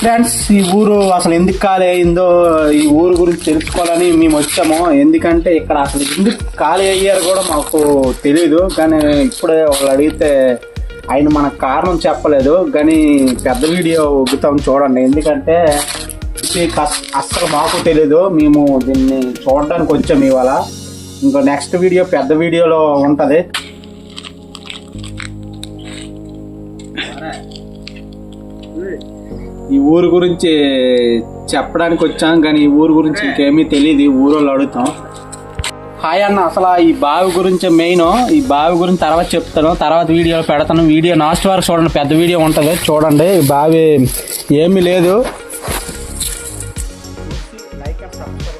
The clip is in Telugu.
ఫ్రెండ్స్ ఈ ఊరు అసలు ఎందుకు ఖాళీ అయిందో ఈ ఊరు గురించి తెలుసుకోవాలని మేము వచ్చాము. ఎందుకంటే ఇక్కడ అసలు ఎందుకు ఖాళీ అయ్యారు కూడా మాకు తెలియదు కానీ ఇప్పుడే ఒకళ్ళు అడిగితే ఆయన మనకు కారణం చెప్పలేదు. కానీ పెద్ద వీడియో ఉగ్గుతాం చూడండి. ఎందుకంటే ఇది అస్సలు మాకు తెలీదు. మేము దీన్ని చూడడానికి వచ్చాము ఇవాళ. ఇంకా నెక్స్ట్ వీడియో పెద్ద వీడియోలో ఉంటుంది. ఈ ఊరు గురించి చెప్పడానికి వచ్చాం కానీ ఈ ఊరు గురించి ఇంకేమీ తెలియదు ఊరోళ్ళు అడుగుతాం. హాయ్ అన్న అసలు ఈ బావి గురించి మెయిన్ ఈ బావి గురించి తర్వాత చెప్తాను. తర్వాత వీడియోలో పెడతాను. వీడియో లాస్ట్ వరకు చూడండి పెద్ద వీడియో ఉంటుంది. చూడండి ఈ బావి ఏమీ లేదు. Like subscribe